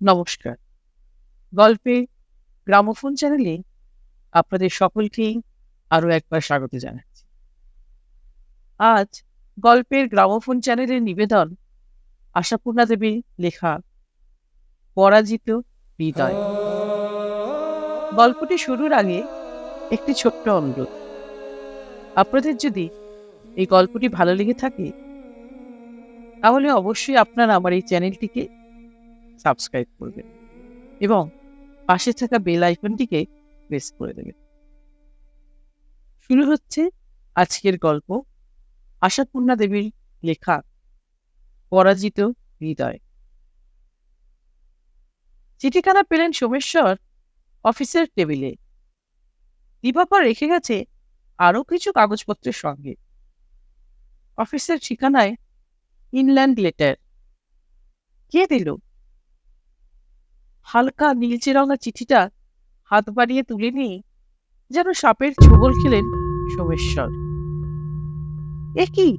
নমস্কার। গল্পে গ্রামোফোন চ্যানেলে আপনাদের সকলকেই আরও একবার স্বাগত জানাচ্ছি আজ গল্পের গ্রামোফোন চ্যানেলের নিবেদন আশাপূর্ণা দেবীর লেখা। পরাজিত হৃদয়। গল্পটি শুরুর আগে একটি ছোট্ট অনুরোধ। আপনাদের যদি এই গল্পটি ভালো লেগে থাকে, তাহলে অবশ্যই আপনারা আমার এই চ্যানেলটিকে সাবস্ক্রাইব করবেন এবং পাশে থাকা বেল আইকনটিকে প্রেস করে দেবেন। শুরু হচ্ছে আজকের গল্প আশাপূর্ণা দেবীর লেখা পরাজিত হৃদয়। চিঠিখানা পেলেন সোমেশ্বর অফিসের টেবিলে। দিবাপা রেখে গেছে আরও কিছু কাগজপত্রের সঙ্গে। অফিসের ঠিকানায় ইনল্যান্ড লেটার। কে দিল? হালকা নীলচে রঙা চিঠিটা হাত বাড়িয়ে তুলে নিয়ে যেন সাপের ছোবল খেলেন সোমেশ্বর। এ কি?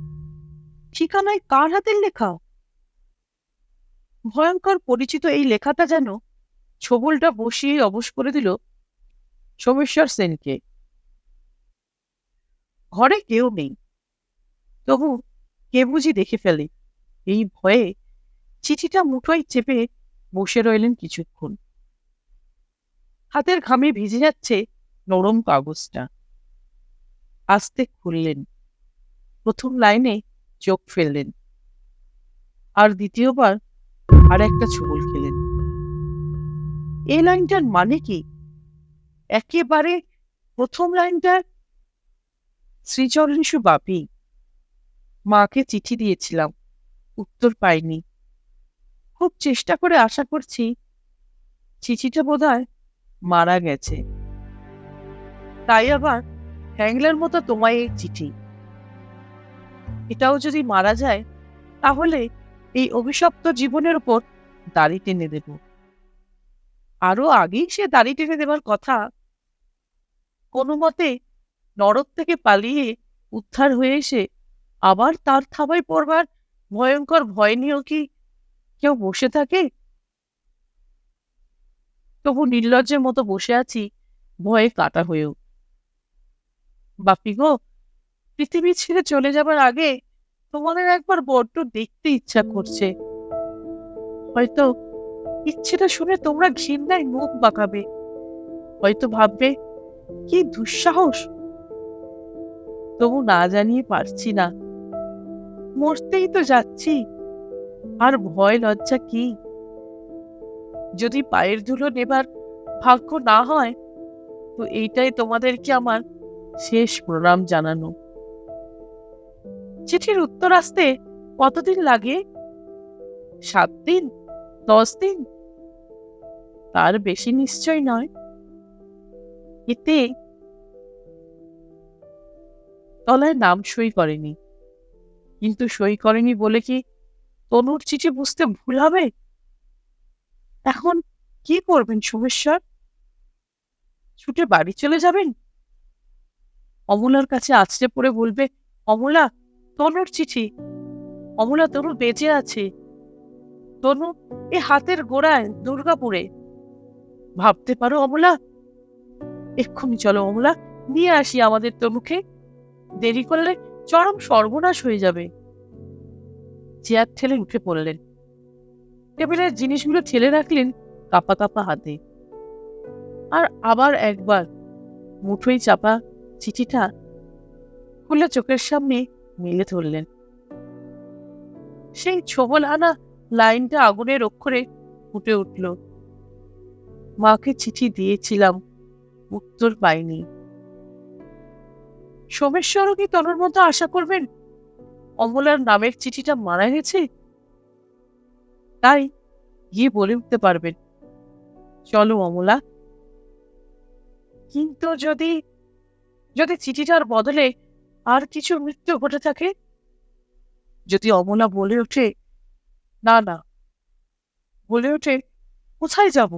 ঠিকানায় কার হাতের লেখা? ভয়ঙ্কর পরিচিত এই লেখাটা যেন ছোবলটা বসিয়ে অবশ করে দিল সোমেশ্বর সেনকে। ঘরে কেউ নেই। তবু কে বুঝি দেখে ফেলে। এই ভয়ে চিঠিটা মুঠোয় চেপে বসে রইলেন কিছুক্ষণ। হাতের ঘামে ভিজে যাচ্ছে নরম কাগজটা। আস্তে খুললেন। প্রথম লাইনে চোখ ফেললেন। আর দ্বিতীয়বার আর একটা ছবল খেলেন। এই লাইনটার মানে কি? একেবারে প্রথম লাইনটা শ্রীচরণেশু বাপি। মাকে চিঠি দিয়েছিলাম, উত্তর পাইনি। খুব চেষ্টা করে আশা করছি চিঠিটা বোধহয় মারা গেছে। তাই আবার হ্যাংলার মতো তোমায় এই চিঠি। এটাও যদি মারা যায়, তাহলে এই অভিশপ্ত জীবনের উপর দাড়ি টেনে দেব। আরও আগেই সে দাড়ি টেনে দেবার কথা কোনো মতে নরক থেকে পালিয়ে উদ্ধার হয়ে এসে আবার তার থাবায় পড়বার ভয়ঙ্কর ভয় নিয়েও কি কেউ বসে থাকে? তবু নির্লজ্জের মতো বসে আছি, ভয়ে কাটা হয়েও। বাপি গো পৃথিবী ছেড়ে চলে যাবার আগে তোমাদের একবার বড্ড দেখতে ইচ্ছা করছে। হয়তো ইচ্ছেটা শুনে তোমরা ঘৃণায় মুখ বাঁকাবে। হয়তো ভাববে, কি দুঃসাহস। তবু না জানিয়ে পারছি না। মরতেই তো যাচ্ছি, আর ভয় লজ্জা কি? যদি পায়ের ধুলো নেবার ভাগ্য না হয়, তো এইটাই তোমাদেরকে আমার শেষ প্রণাম জানানো। চিঠির উত্তর আসতে কতদিন লাগে? সাত দিন? দশ দিন? তার বেশি নিশ্চয় নয়। এতে তলায় নাম সই করেনি। কিন্তু সই করেনি বলে কি তনুর চিঠি বুঝতে ভুল হবে? এখন কি করবেন সোমেশ্বর? ছুটে বাড়ি চলে যাবেন? অমলার কাছে আছড়ে পড়ে বলবে, অমলা তনুর চিঠি। অমলা তনু বেঁচে আছে। তনু এ হাতের গোড়ায় দুর্গাপুরে। ভাবতে পারো অমলা? এক্ষুনি চলো অমলা, নিয়ে আসি আমাদের তনুকে। দেরি করলে চরম সর্বনাশ হয়ে যাবে। চেয়ার ঠেলে উঠে পড়লেন। টেবিলের জিনিসগুলো ঠেলে রাখলেন কাপা কাপা হাতে। আর আবার একবার মুঠোই চাপা চিঠিটা খুলে চোখের সামনে মেলে ধরলেন। সেই ছবল আনা লাইনটা আগুনের অক্ষরে ফুটে উঠল। মাকে চিঠি দিয়েছিলাম, উত্তর পাইনি। সোমেশ্বরও কি তনুর মতো আশা করবেন? অমলার নামের চিঠিটা মারা গেছে? তাই গিয়ে বলে উঠতে পারবেন। চলো অমলা। কিন্তু যদি যদি চিঠিটার বদলে আর কিছু মৃত্যু ঘটে থাকে? যদি অমলা বলে ওঠে, না না। বলে ওঠে, কোথায় যাব?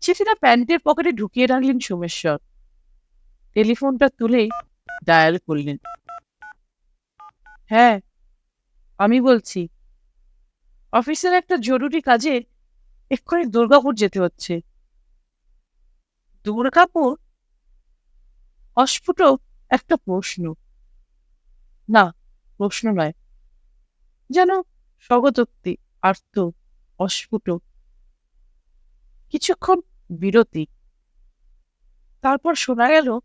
চিঠিটা প্যান্টের পকেটে ঢুকিয়ে রাখলেন সোমেশ্বর। টেলিফোনটা তুলে ডায়াল করলেন। হ্যাঁ আমি বলছি, অফিসের একটা জরুরি কাজে এক্ষুনি দুর্গাপুর যেতে হচ্ছে। দুর্গাপুর? অস্ফুট একটা প্রশ্ন। না, প্রশ্ন নয়। যেন স্বগতোক্তি, আর্ত, অস্ফুট। কিছুক্ষণ বিরতি। তারপর শোনা গেল,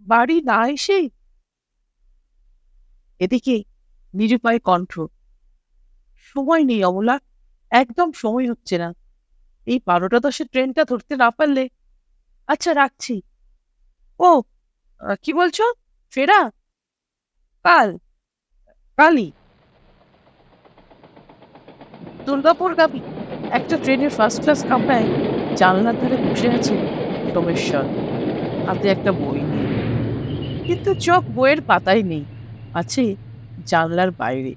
বাড়ি না এসেই? এদিকে নিরুপায় কণ্ঠ। সময় নেই অমলা, একদম সময় হচ্ছে না। এই বারোটা দশের ট্রেনটা ধরতে না পারলে। আচ্ছা রাখছি। ও কি বলছো? ফেরা? কাল? কালই। দুর্গাপুরগামী একটা ট্রেনের ফার্স্ট ক্লাস কামরায় জানলার ধারে বসে আছে সোমেশ্বর। হাতে একটা বই নিয়ে। কিন্তু চোখ বইয়ের পাতায় নেই, আছে জানলার বাইরে।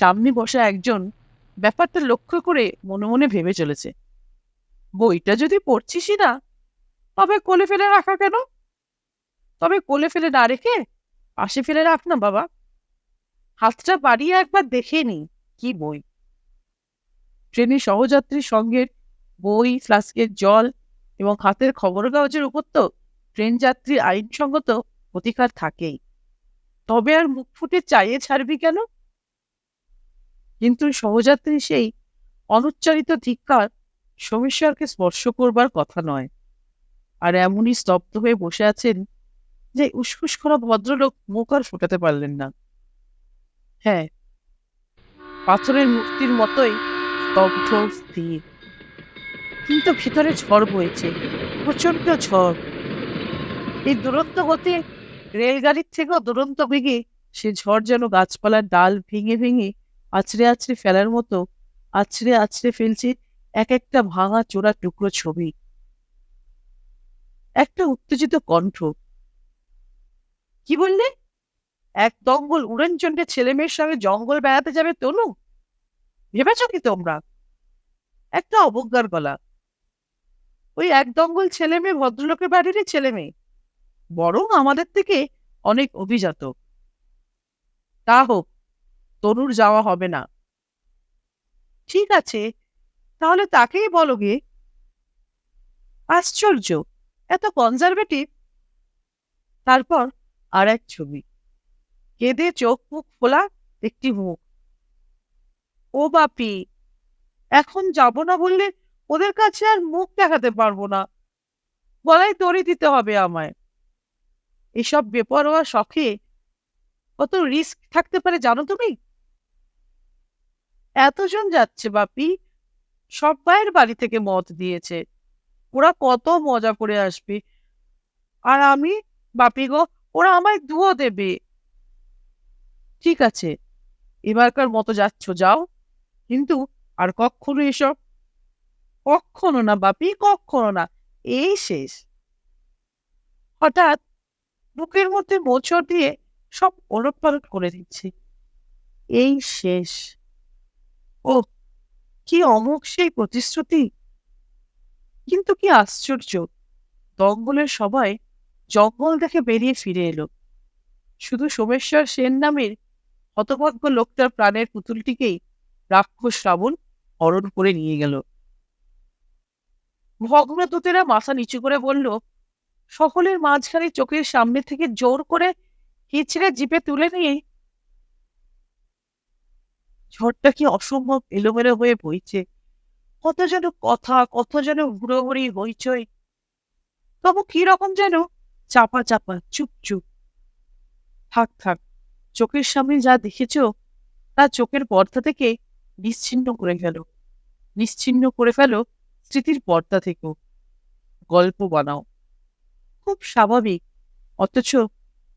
সামনে বসা একজন ব্যাপারটা লক্ষ্য করে মনে মনে ভেবে চলেছে। বইটা যদি পড়ছিসই না তবে কোলে ফেলে রাখা কেন? তবে কোলে ফেলে না রেখে পাশে ফেলে রাখ না বাবা। হাতটা বাড়িয়ে একবার দেখে নি কি বই। ট্রেনে সহযাত্রীর সঙ্গে বই, ফ্লাস্কের জল এবং হাতের খবর কাগজের উপর তো ট্রেন যাত্রীর আইনসঙ্গত অধিকার থাকেই। তবে আর মুখ ফুটে চাইয়ে ছাড়বি কেন? কিন্তু সহযাত্রী সেই অনুচ্চারিত ধিক্কার সোমেশ্বরকে স্পর্শ করবার কথা নয়। আর এমনই স্তব্ধ হয়ে বসে আছেন যে উসফুস করা ভদ্রলোক মুখ আর ফোটাতে পারলেন না। হ্যাঁ পাথরের মূর্তির মতোই স্তব্ধ, স্থির। কিন্তু ভিতরে ঝড় বইছে প্রচণ্ড ঝড়। এই দুরন্ত গতি রেলগাড়ির থেকেও দুরন্ত বেগে সে ঝড় যেন গাছপালার ডাল ভেঙে ভেঙে আছড়ে আছড়ে ফেলার মতো আছড়ে আছড়ে ফেলছে এক একটা ভাঙা চোরা টুকরো ছবি। একটা উত্তেজিত কণ্ঠ। কি বললে? এক দঙ্গল উড়নচণ্ডে ছেলে মেয়ের সঙ্গে জঙ্গল বেড়াতে যাবে তনু? ভেবেছ কি তোমরা? একটা অবজ্ঞার গলা। ওই এক দঙ্গল ছেলে মেয়ে ভদ্রলোকের বাড়িরই ছেলে মেয়ে বরং আমাদের থেকে অনেক অভিজাত। তা হোক, তনুর যাওয়া হবে না। ঠিক আছে, তাহলে তাকেই বলো গে। আশ্চর্য! এত কনজারভেটিভ তারপর আর এক ছবি। কেঁদে চোখ মুখ খোলা, একটি মুখ। ও বাপি, এখন যাব না বললে ওদের কাছে আর মুখ দেখাতে পারব না। গলায় দড়ি দিতে হবে আমায়। এসব বেপরোয়া শখে কত রিস্ক থাকতে পারে জানো তুমি? এতজন যাচ্ছে বাপি সবাইয়ের বাড়ি থেকে মত দিয়েছে। ওরা কত মজা করে আসবে। আর আমি, বাপি গো, ওরা আমায় ধুয়ো দেবে। ঠিক আছে, এবারকার মতো যাচ্ছ, যাও। কিন্তু আর কখনো এসব? কখনো না, বাপি, কখনো না। এই শেষ। হঠাৎ বুকের মধ্যে মোচড় দিয়ে সব ওলট করে দিচ্ছে। এই শেষ। ও কি অমোঘ সেই প্রতিশ্রুতি। কিন্তু কি আশ্চর্য? দঙ্গলের সবাই জঙ্গল দেখে বেরিয়ে ফিরে এলো। শুধু সোমেশ্বর সেন নামের হতভাগ্য লোকটার প্রাণের পুতুলটিকেই রাক্ষস শ্রাবণ হরণ করে নিয়ে গেল। ভগ্নদূতেরা মাথা নিচু করে বলল, সকলের মাঝখানে চোখের সামনে থেকে জোর করে হিচড়ে জিপে তুলে নিয়ে। ঝড়টা কি অসম্ভব এলোমেলো হয়ে বইছে। কত যেন কথা, কত যেন ঘুরোঘুরি হইচই। তবু কি রকম যেন? চাপা চাপা, চুপ চুপ। থাক থাক, চোখের সামনে যা দেখেছ, তা চোখের পর্দা থেকে নিশ্চিন্ন করে গেল নিশ্চিন্ন করে ফেল স্মৃতির পর্দা থেকেও। গল্প বানাও। খুব স্বাভাবিক, অথচ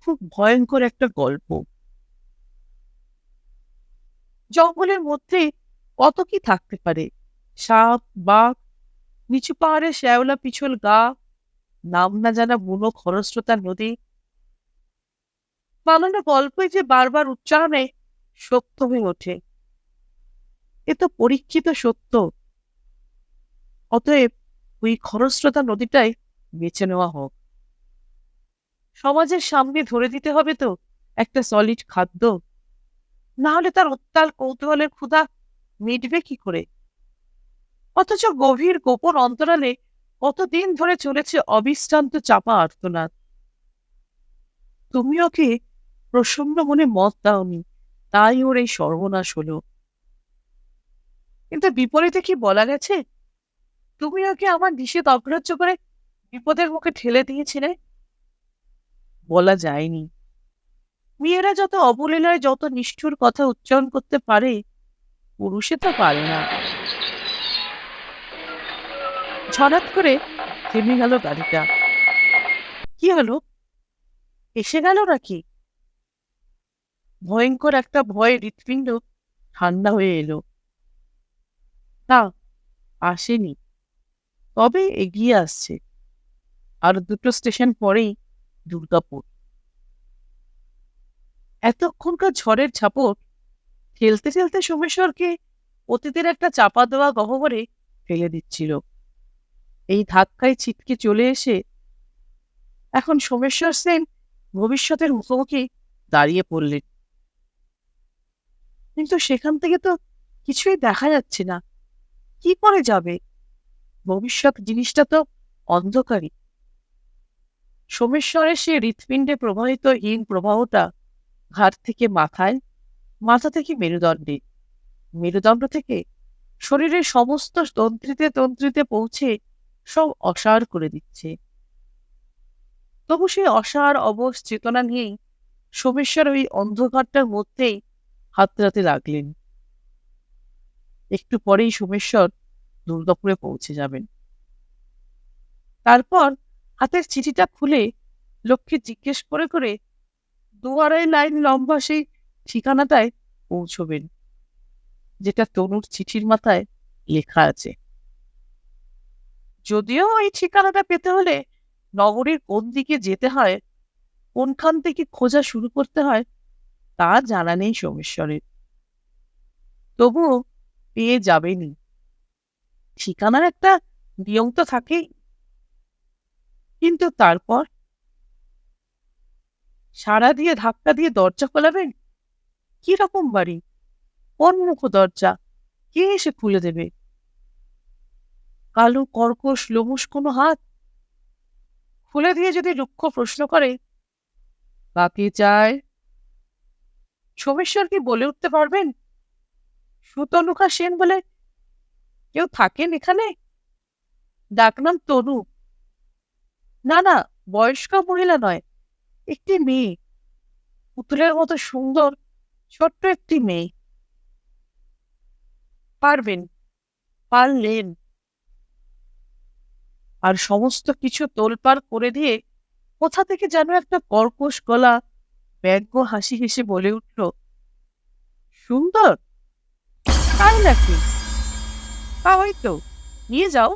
খুব ভয়ঙ্কর একটা গল্প। জঙ্গলের মধ্যে কত কি থাকতে পারে? সাপ, বাঘ, নিচু পাহাড়ে শ্যাওলা, পিছল গা, নাম না জানা বুনো খরস্রোতা নদী। বানানো গল্পই যে বারবার উচ্চারণে সত্য হয়ে ওঠে। এ তো পরীক্ষিত সত্য। অতএব ওই খরস্রোতা নদীটাই বেছে নেওয়া হোক। সমাজের সামনে ধরে দিতে হবে তো একটা সলিড খাদ্য। না হলে তার উত্তাল কৌতূহলের ক্ষুধা মিটবে কি করে? অথচ গভীর গোপন অন্তরালে কতদিন ধরে চলেছে অবিশ্রান্ত চাপা আর্তনাদ। তুমি ওকে প্রসন্ন মনে মত দাওনি? তাই ওর এই সর্বনাশ হলো। কিন্তু বিপরীতে কি বলা গেছে? তুমি ওকে আমার নিষেধ অগ্রাহ্য করে বিপদের মুখে ঠেলে দিয়েছিলে? বলা যায়নি। মেয়েরা যত অবলীলায়, যত নিষ্ঠুর কথা উচ্চারণ করতে পারে, পুরুষে তো পারে না। ঝড়াত করে থেমে গেল গাড়িটা। কি হলো? এসে গেল নাকি? ভয়ঙ্কর একটা ভয়ে হৃৎপিণ্ড ঠান্ডা হয়ে এলো। না, আসেনি। তবে এগিয়ে আসছে। আর দুটো স্টেশন পরেই দুর্গাপুর। এতক্ষণকার ঝড়ের ঝাপট ঠেলতে ঠেলতে সোমেশ্বরকে অতীতের একটা চাপা দেওয়া গহ্বরে ফেলে দিচ্ছিল। এই ধাক্কায় ছিটকে চলে এসে এখন সোমেশ্বর সেন ভবিষ্যতের মুখোমুখি দাঁড়িয়ে পড়লেন। কিন্তু সেখান থেকে তো কিছুই দেখা যাচ্ছে না। কি করে যাবে? ভবিষ্যৎ জিনিসটা তো অন্ধকারী সোমেশ্বরের সে হৃৎপিণ্ডে প্রবাহিত হীন প্রবাহটা ঘাট থেকে মাথায়, মাথা থেকে মেরুদণ্ডে। মেরুদণ্ড থেকে শরীরের সমস্ত তন্ত্রিতে তন্ত্রিতে পৌঁছে সব অসার করে দিচ্ছে। তবু সেই অসার অবশ চেতনা নিয়েই সোমেশ্বর ওই অন্ধকারটার মধ্যেই হাতড়াতে লাগলেন। একটু পরেই সোমেশ্বর দুর্গাপুরে পৌঁছে যাবেন। তারপর হাতের চিঠিটা খুলে লক্ষ্মী জিজ্ঞেস করে করে দু আড়াই লাইন লম্বা সেই ঠিকানাটায় পৌঁছবেন, যেটা তনুর চিঠির মাথায় লেখা আছে। যদিও এই ঠিকানাটা পেতে হলে নগরীর কোন দিকে যেতে হয়, কোনখান থেকে খোঁজা শুরু করতে হয়, তা জানা নেই সোমেশ্বরের। তবুও পেয়ে যাবেনি ঠিকানার একটা নিয়ম তো থাকেই। কিন্তু তারপর? সারা দিয়ে ধাক্কা দিয়ে দরজা খোলাবেন? কি রকম বাড়ি? কোন মুখ দরজা কে এসে খুলে দেবে? কালো, কর্কশ লোমুস কোনো হাত? খুলে দিয়ে যদি লক্ষ্য প্রশ্ন করে কাকে চায়? সোমেশ্বর কি বলে উঠতে পারবেন? সুতনুকা সেন বলে, কেউ থাকেন এখানে? ডাকনাম তনু। না না, বয়স্ক মহিলা নয়, একটি মেয়ে। পুতুলের মতো সুন্দর, ছোট্ট একটি মেয়ে। পারবেন, পারলেন। আর সমস্ত কিছু তোলপাড় করে দিয়ে কোথা থেকে যেন একটা কর্কশ গলা ব্যঙ্গ হাসি হেসে বলে উঠল, সুন্দর? তাই নাকি? তা হয়তো। নিয়ে যাও।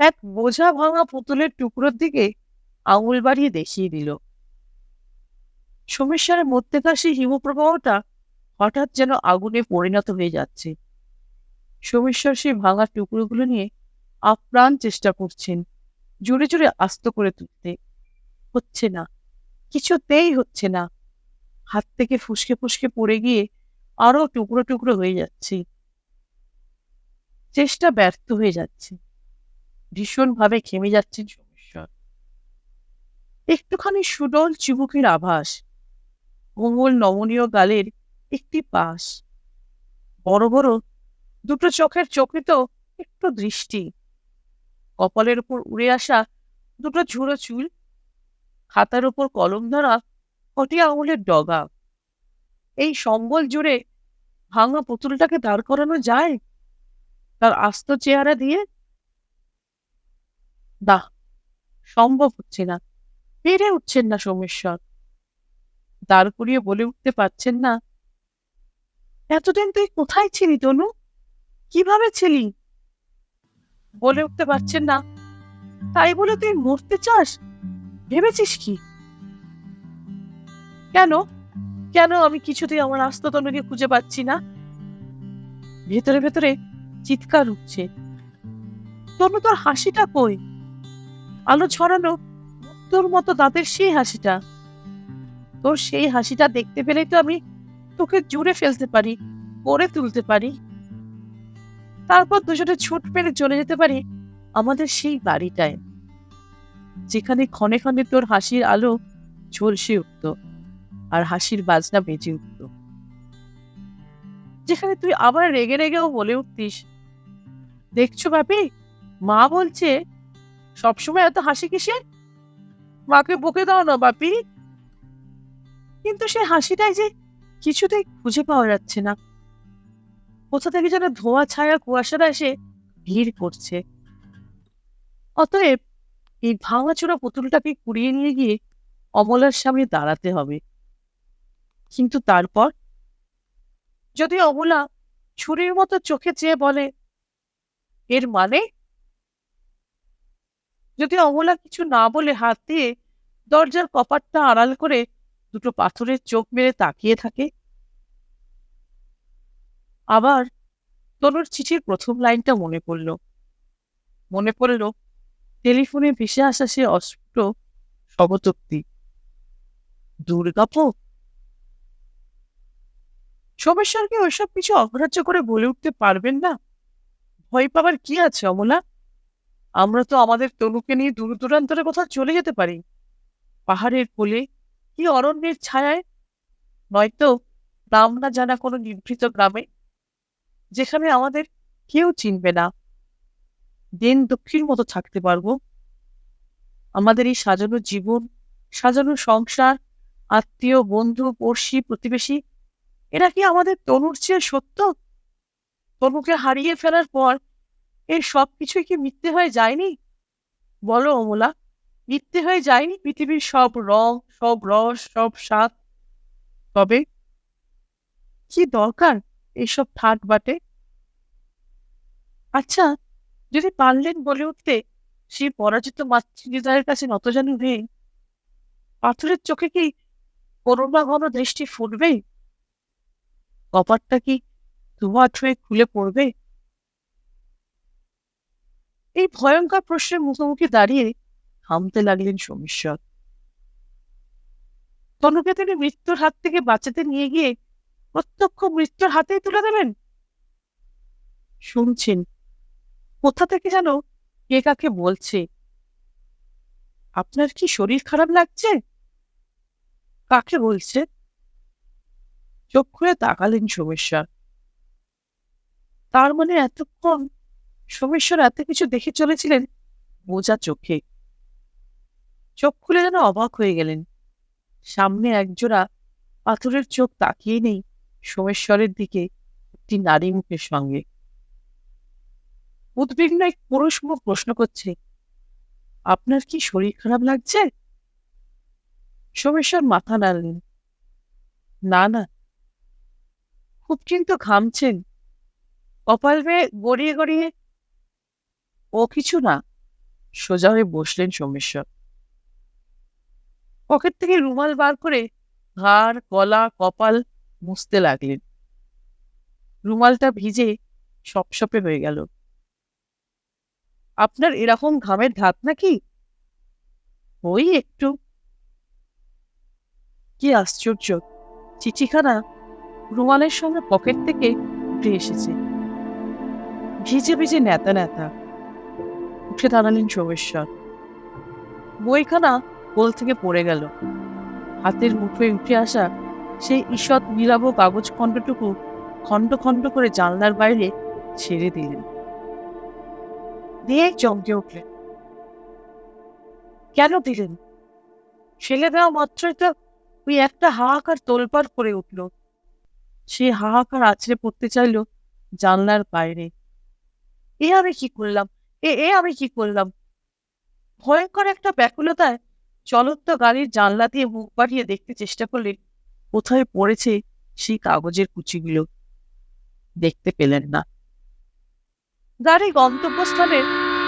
এক বোঝা ভাঙা পুতুলের টুকরোর দিকে আঙুল বাড়িয়ে দেখিয়ে দিল। সোমেশ্বরের মধ্যেকার সেই হিমপ্রবাহটা হঠাৎ যেন আগুনে পরিণত হয়ে যাচ্ছে। সোমেশ্বর সেই ভাঙা টুকরোগুলো নিয়ে আপ্রাণ চেষ্টা করছেন। জোরে জোরে আস্ত করে তুলতে হচ্ছে না। কিছুতেই হচ্ছে না। হাত থেকে ফুসকে ফুসকে পড়ে গিয়ে আরও টুকরো টুকরো হয়ে যাচ্ছে। চেষ্টা ব্যর্থ হয়ে যাচ্ছে। ভীষণভাবে খেমে যাচ্ছেন সোমেশ্বর। একটুখানি সুডল চিবুকের আভাস, কোমল নমনীয় গালের একটি পাশ। বড় বড় দুটো চোখের চোখে তো একটু দৃষ্টি। কপালের উপর উড়ে আসা দুটো ঝুড়ো চুল, খাতার উপর কলম ধরা, কটি আঙুলের ডগা। এই সম্বল জুড়ে ভাঙা পুতুলটাকে দাঁড় করানো যায়? তার আস্ত চেহারা দিয়ে? না, সম্ভব হচ্ছে না। পেরে উঠছেন না সোমেশ্বর। দাঁড় করিয়ে বলে উঠতে পারছেন না। এতদিন তুই কোথায় ছিলি তনু? কীভাবে ছিলি? বলে উঠতে পারছেন না। তাই বলে তুই মরতে চাস? ভেবেছিস কি? কেন? কেন আমি কিছুতেই আমার আস্ততনুকে খুঁজে পাচ্ছি না? ভেতরে ভেতরে চিৎকার উঠছে। তনু তোর হাসিটা কই? আলো ছড়ানো তোর মতো দাঁতের সেই হাসিটা। তোর সেই হাসিটা দেখতে পেলেই তো আমি তোকে জুড়ে ফেলতে পারি করে তুলতে পারি। তারপর দুজনে ছুট পেরে চলে যেতে পারি আমাদের সেই বাড়িটায়। যেখানে ক্ষণে ক্ষণে তোর হাসির আলো ঝলসে উঠত আর হাসির বাজনা বেজে উঠত। যেখানে তুই আবার রেগে রেগেও বলে উঠতিস, দেখছ বাপি, মা বলছে সবসময় এত হাসি কিসের? মাকে বকে দাও না বাপি। কিন্তু সে হাসিটাই যে কিছুতেই খুঁজে পাওয়া যাচ্ছে না। কোথা থেকে যেন ধোঁয়া ছায়া কুয়াশারা এসে ভিড় করছে। অতএব এই ভাঙাচোরা পুতুলটাকে কুড়িয়ে নিয়ে গিয়ে অমলার সামনে দাঁড়াতে হবে। কিন্তু তারপর যদি অমলা ছুরির মতো চোখে চেয়ে বলে, এর মানে? যদি অমলা কিছু না বলে হাত দিয়ে দরজার কপাটটা আড়াল করে দুটো পাথরের চোখ মেরে তাকিয়ে থাকে আবার তনুর চিঠির প্রথম লাইনটা মনে পড়ল। মনে পড়ল, টেলিফোনে ভেসে আসা সে অস্ফুট শবতোক্তি। দুর্গাপো সোমেশ্বরকে ওইসব কিছু অগ্রাহ্য করে বলে উঠতে পারবেন না। ভয় পাবার কি আছে, অমলা? আমরা তো আমাদের তনুকে নিয়ে দূর দূরান্তরে কোথাও চলে যেতে পারি। পাহাড়ের কোলে কি অরণ্যের ছায়ায়? নয়তো নাম না জানা কোনো নিভৃত গ্রামে যেখানে আমাদের কেউ চিনবে না। দিন দুঃখীর মতো থাকতে পারব। আমাদের এই সাজানো জীবন, সাজানো সংসার, আত্মীয়, বন্ধু, পড়শি, প্রতিবেশী, এরা কি আমাদের তনুর চেয়ে সত্য? তনুকে হারিয়ে ফেলার পর এর সব কিছুই কি মিথ্যে হয়ে যায়নি? বলো অমলা, মিথ্যে হয়ে যায়নি পৃথিবীর সব রং, সব রস, সব স্বাদ? তবে কি দরকার এইসব ঠাট বাটে আচ্ছা যদি পারলেন বলে উঠতে, সেই পরাজিত মাতৃহৃদয়ের কাছে নতজানু হয়ে, পাথরের চোখে কি করুণা ঘন দৃষ্টি ফুটবে? কপারটা কি ধোঁয়া ছুঁয়ে খুলে পড়বে? এই ভয়ঙ্কর প্রশ্নের মুখোমুখি দাঁড়িয়ে থামতে লাগলেন সোমেশ্বর। তনুকে তিনি মৃত্যুর হাত থেকে বাঁচাতে নিয়ে গিয়ে প্রত্যক্ষ মৃত্যুর হাতেই তুলে দেবেন? শুনছেন কোথা থেকে যেন কে কাকে বলছে? আপনার কি শরীর খারাপ লাগছে? কাকে বলছে? চোখ খুলে তাকালেন সোমেশ্বর। তার মানে এতক্ষণ সোমেশ্বর এত কিছু দেখে চলেছিলেন বোঝা চোখে। চোখ খুলে যেন অবাক হয়ে গেলেন। সামনে একজোড়া পাথরের চোখ তাকিয়ে নেই সোমেশ্বরের দিকে একটি নারী মুখের সঙ্গে। উদ্বিগ্ন এক পুরুষ মুখ প্রশ্ন করছে, আপনার কি শরীর খারাপ লাগছে? সোমেশ্বর মাথা নাড়লেন, না না। খুব কিন্তু ঘামছেন। কপাল বেয়ে গড়িয়ে গড়িয়ে, ও কিছু না। সোজা হয়ে বসলেন সোমেশ্বর। পকেট থেকে রুমাল বার করে ঘাড়, গলা, কপাল মুছতে লাগলেন। রুমালটা ভিজে সপসপে হয়ে গেল। আপনার এরকম ঘামের ধাত নাকি? ওই একটু। কি আশ্চর্য! চিঠিখানা রুমালের সঙ্গে পকেট থেকে উঠে এসেছে। ভিজে ভিজে নেতা নেতা উঠে দাঁড়ালেন সোমেশ্বর। বইখানা কোল থেকে পড়ে গেল। হাতের মুঠোয় উঠে আসা সেই ঈষৎ নীলাভ কাগজ খণ্ডটুকু খণ্ড খণ্ড করে জানলার বাইরে ছেড়ে দিলেন। দিয়ে চমকে উঠলেন। কেন দিলেন? ছেলে দেওয়া মাত্রই তো ওই একটা হাহাকার তোলপাড় করে উঠল। সে হাহাকার আছড়ে পড়তে চাইল জানলার বাইরে। এ আমি কি করলাম? এ এ আমি কি করলাম? ভয়ঙ্কর একটা ব্যাকুলতায় চলন্ত গাড়ির জানলা দিয়ে মুখ বাড়িয়ে দেখতে চেষ্টা করলেন কোথায় পড়েছে সেই কাগজের কুচিগুলো দেখতে পেলেন না। গাড়ি গন্তব্যস্থানের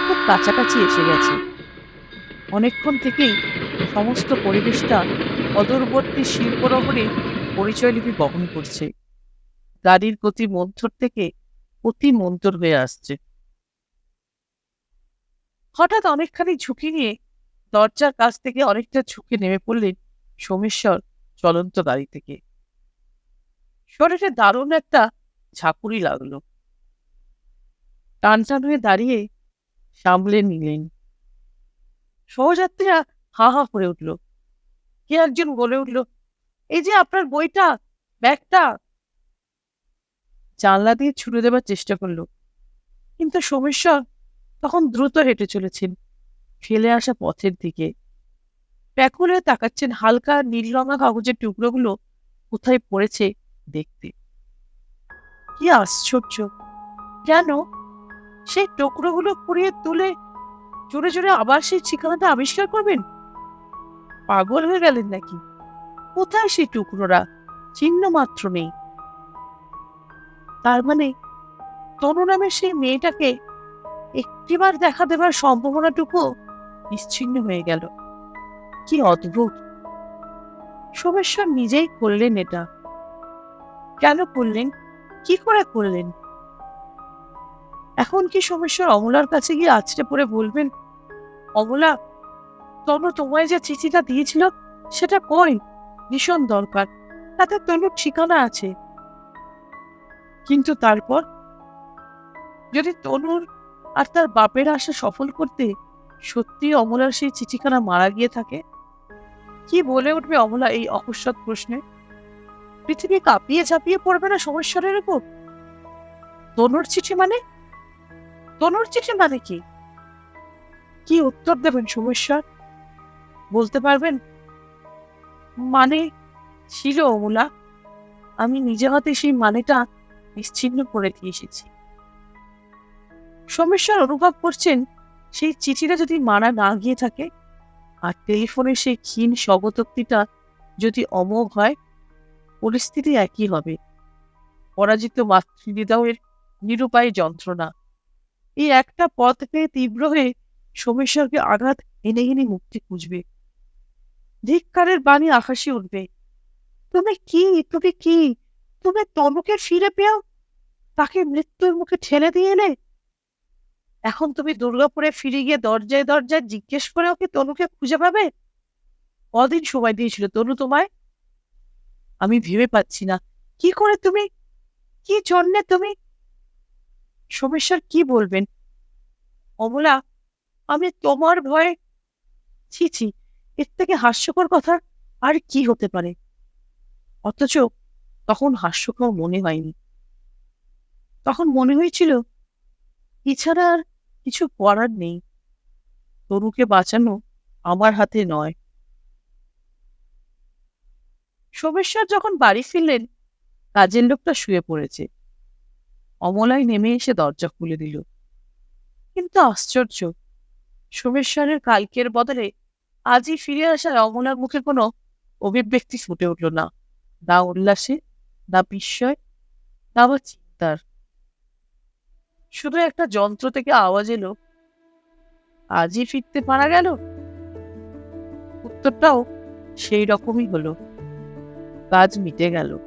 খুব কাছাকাছি এসে গেছে। অনেকক্ষণ থেকেই সমস্ত পরিবেশটা অদূরবর্তী শিল্পনগরে পরিচয়লিপি বহন করছে। গাড়ির গতি মন্থর থেকে অতি মন্তর হয়ে আসছে। হঠাৎ অনেকখানি ঝুঁকি নিয়ে দরজার কাছ থেকে অনেকটা ঝুঁকে নেমে পড়লেন সোমেশ্বর চলন্ত গাড়ি থেকে। শরীরে দারুণ একটা ঝাঁকুরি লাগল। টান টান হয়ে দাঁড়িয়ে সামলে নিলেন। সহযাত্রীরা হা হা করে উঠল। কে একজন বলে উঠল, এই যে আপনার বইটা, ব্যাগটা? জানলা দিয়ে ছুড়ে দেবার চেষ্টা করল। কিন্তু সোমেশ্বর তখন দ্রুত হেঁটে চলেছেন, ফেলে আসা পথের দিকে। ব্যাকুল হয়ে তাকাচ্ছেন হালকা নীল রঙা কাগজের টুকরোগুলো কোথায় পড়েছে দেখতে। কি আশ্চর্য! কেন সেই টুকরোগুলো পুড়িয়ে তুলে জোরে জোরে আবার সেই ঠিকানাটা আবিষ্কার করবেন? পাগল হয়ে গেলেন নাকি? কোথায় সেই টুকরোরা চিহ্ন মাত্র নেই। তার মানে তনু নামের সেই মেয়েটাকে একটিবার দেখা দেবার সম্ভাবনাটুকু নিশ্চিন্ন হয়ে গেল। কি অদ্ভুত! সোমেশ্বর নিজেই করলেন এটা। কেন করলেন? কি করে করলেন? এখন কি সোমেশ্বর অমলার কাছে গিয়ে আছড়ে পড়ে বলবেন? অমলা, তনু তোমায় যে চিঠিটা দিয়েছিল, সেটা কই? ভীষণ দরকার। তাতে তনুর ঠিকানা আছে। কিন্তু তারপর? যদি তনুর আর তার বাপের আশা সফল করতে সত্যি অমলার সেই চিঠিখানা মারা গিয়ে থাকে? কি বলে উঠবে অমলা এই অকস্মাৎ প্রশ্নে? পৃথিবী কাঁপিয়ে ঝাঁপিয়ে পড়বে না সমস্যারের উপর? তনুর চিঠি মানে? তনুর চিঠি মানে কি কি উত্তর দেবেন সমস্যার বলতে পারবেন? মানে ছিল অমলা, আমি নিজে হাতে সেই মানেটা নিশ্চিন্ন করে দিয়ে এসেছি। সমস্যার অনুভব করছেন, সেই চিঠিটা যদি মারা না গিয়ে থাকে, আর টেলিফোনের সেই ক্ষীণ স্বগতোক্তিটা যদি অমোঘ হয়, পরিস্থিতি একই হবে। পরাজিত মাতৃহৃদয়ের নিরুপায় যন্ত্রণা। এই একটা পথ পেয়ে তীব্র হয়ে সোমেশ্বরকে আঘাত এনে এনে মুক্তি খুঁজবে। ধিক্কারের বাণী আকাশে উঠবে। তুমি কি? তুমি কি? তুমি তনুকে ফিরে পেও? তাকে মৃত্যুর মুখে ঠেলে দিয়ে এলে? এখন তুমি দুর্গাপুরে ফিরে গিয়ে দরজায় দরজায় জিজ্ঞেস করে ওকে তনুকে খুঁজে পাবে? কদিন সময় দিয়েছিল তনু তোমায়? আমি ভেবে পাচ্ছি না। কি করে তুমি? কি জন্যে তুমি? সোমেশ্বর কি বলবেন? অমলা, আমি তোমার ভয়ে ছি ছি, এর থেকে হাস্যকর কথা আর কি হতে পারে? অথচ তখন হাস্যকর মনে হয়নি। তখন মনে হয়েছিল এছাড়া আর কিছু করার নেই। তরুকে বাঁচানো আমার হাতে নয়। সোমেশ্বর যখন বাড়ি ফিরলেন, কাজের লোকটা শুয়ে পড়েছে। অমলাই নেমে এসে দরজা খুলে দিল। কিন্তু আশ্চর্য, সোমেশ্বরের কালকের বদলে আজই ফিরে আসার অমলার মুখে কোনো অভিব্যক্তি ফুটে উঠল না। না উল্লাসে, না বিস্ময়, না বা চিন্তার। শুধু একটা যন্ত্র থেকে আওয়াজ এলো, আজই ফিরতে পারা গেল? উত্তরটাও সেই রকমই হলো। কাজ মিটে গেল।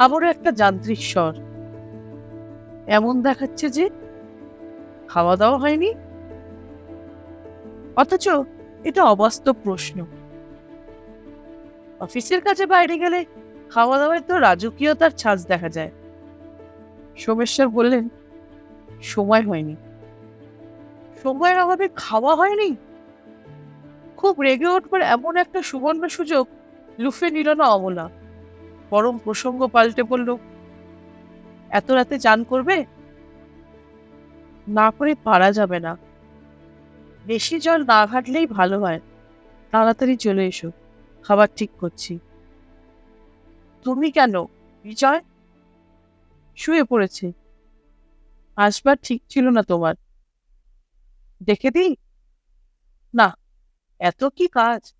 আবারও একটা যান্ত্রিক স্বর। এমন দেখাচ্ছে যে খাওয়া দাওয়া হয়নি। অথচ এটা অবাস্তব প্রশ্ন। অফিসের কাছে বাইরে গেলে খাওয়া দাওয়ায় তো রাজকীয়তার ছাঁচ দেখা যায়। সোমেশ্বর বললেন, সময় হয়নি। সময়ের অভাবে খাওয়া হয়নি? খুব রেগে উঠবার এমন একটা সুবর্ণ সুযোগ লুফে নিল না অমলা। বরং প্রসঙ্গ পাল্টে বলল, এত রাতে চান করবে? না করে পারা যাবে না। বেশি জল না ঘাটলেই ভালো হয়। তাড়াতাড়ি চলে এসো, খাবার ঠিক করছি। তুমি কেন, বিজয়? শুয়ে পড়েছে। আসবার ঠিক ছিল না তোমার। দেখে দিই? না, এত কি কাজ?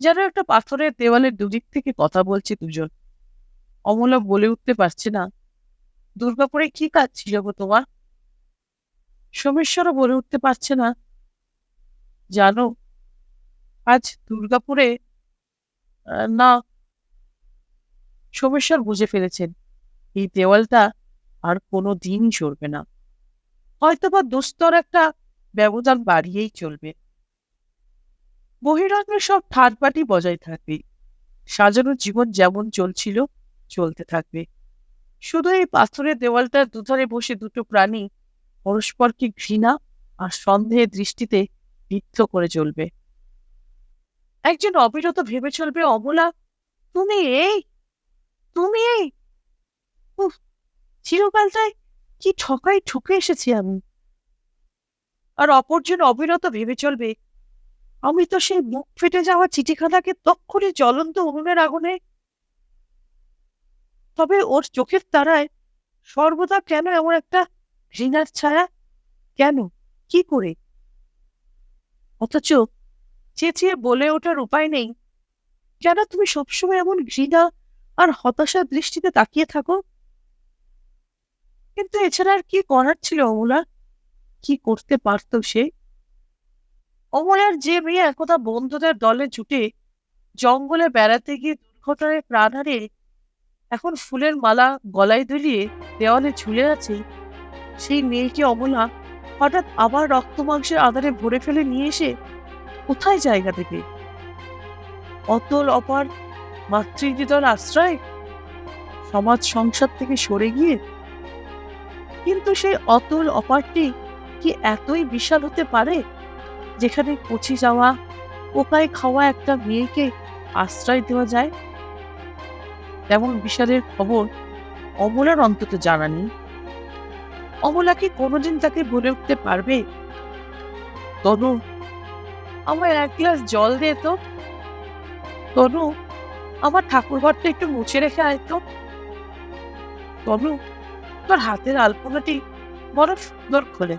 যেন একটা পাথরের দেওয়ালের দুদিক থেকে কথা বলছে দুজন। অমলা বলে উঠতে পারছে না। দুর্গাপুরে কি কাজ ছিল গো তোমার? সোমেশ্বরও বলে উঠতে পারছে না। জানো, আজ দুর্গাপুরে না, সোমেশ্বর বুঝে ফেলেছেন। এই দেওয়ালটা আর কোনো দিন চলবে না। হয়তোবা দুস্তর একটা ব্যবধান বাড়িয়েই চলবে। বহিরঙ্গে সব ঠাটবাটি বজায় থাকবে। সাজানো জীবন যেমন চলছিল, চলতে থাকবে। শুধু এই পাথরের দেওয়ালটার দুধারে বসে দুটো প্রাণী পরস্পরকে ঘৃণা আর সন্দেহের দৃষ্টিতে বিদ্ধ করে চলবে। একজন অবিরত ভেবে চলবে, অমলা, তুমি এই? তুমি এই? উফ, চিরকালটায় কি ঠকাই ঠকে এসেছি আমি। আর অপরজন অবিরত ভেবে চলবে আমি তো সেই মুখ ফেটে যাওয়া চিঠিখানাকে তক্ষুনি জ্বলন্ত উনুনের আগুনে তবে ওর চোখের তারায় সর্বদা কেন এমন একটা ঘৃণার ছায়া? কেন? কি করে? অথচ চেঁচিয়ে বলে ওঠার উপায় নেই। কেন তুমি সবসময় এমন ঘৃণা আর হতাশার দৃষ্টিতে তাকিয়ে থাকো? কিন্তু এছাড়া আর কি করার ছিল অমলা? কি করতে পারত সে? অমলার যে মেয়ে একদা বন্ধুদের দলে জুটে জঙ্গলে বেড়াতে গিয়ে দুর্ঘটনায় প্রাণ হারিয়ে এখন ফুলের মালা গলায় দুলিয়ে দেওয়ালে ঝুলে আছে, সেই মেয়েকে অমলা হঠাৎ আবার রক্ত মাংসের আধারে ভরে ফেলে নিয়ে এসে কোথায় জায়গা দেবে? অতল অপার মাতৃহৃদয়ের আশ্রয়? সমাজ সংসার থেকে সরে গিয়ে? কিন্তু সেই অতল অপারটি কি এতই বিশাল হতে পারে? যেখানে পচে যাওয়া পোকায় খাওয়া একটা মেয়েকে আশ্রয় দেওয়া যায়? তেমন বিশালের খবর অমলার অন্তত জানা নেই। অমলা কি কোনোদিন তাকে বলে উঠতে পারবে? তনু আমার এক গ্লাস জল দে তো। তনু, আমার ঠাকুরঘরটা একটু মুছে রেখে আয় তো। তনু, তোর হাতের আলপনাটি বড় সুন্দর খোলে।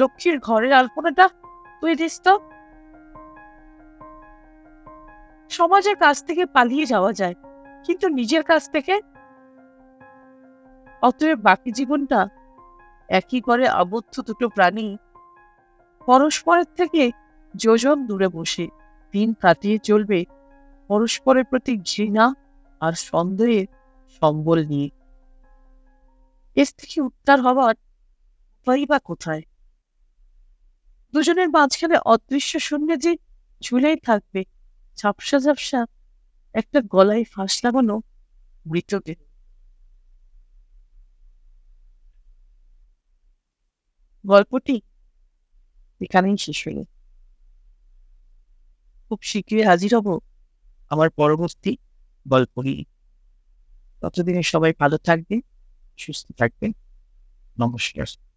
লক্ষ্মীর ঘরের আলপনাটা তুই দিস তো। সমাজের কাছ থেকে পালিয়ে যাওয়া যায়, কিন্তু নিজের কাছ থেকে? অতএব বাকি জীবনটা একই করে আবদ্ধ দুটো প্রাণী। পরস্পরের থেকে যোজন দূরে বসে, দিন কাটিয়ে চলবে পরস্পরের প্রতি ঘৃণা আর সন্দেহের সম্বল নিয়ে। এর থেকে উত্তার হওয়ার উপায় বা কোথায়? দুজনের মাঝখানে অদৃশ্য শূন্য যে ঝুলেই থাকবে, ঝাপসা ঝাপসা একটা গলায় ফাঁস লাগানো মৃতদেহ গল্পটি এখানেই শেষ হলো খুব শীঘ্রই হাজির হব আমার পরবর্তী গল্প নিয়ে। ততদিনে সবাই ভালো থাকবেন, সুস্থ থাকবেন। নমস্কার।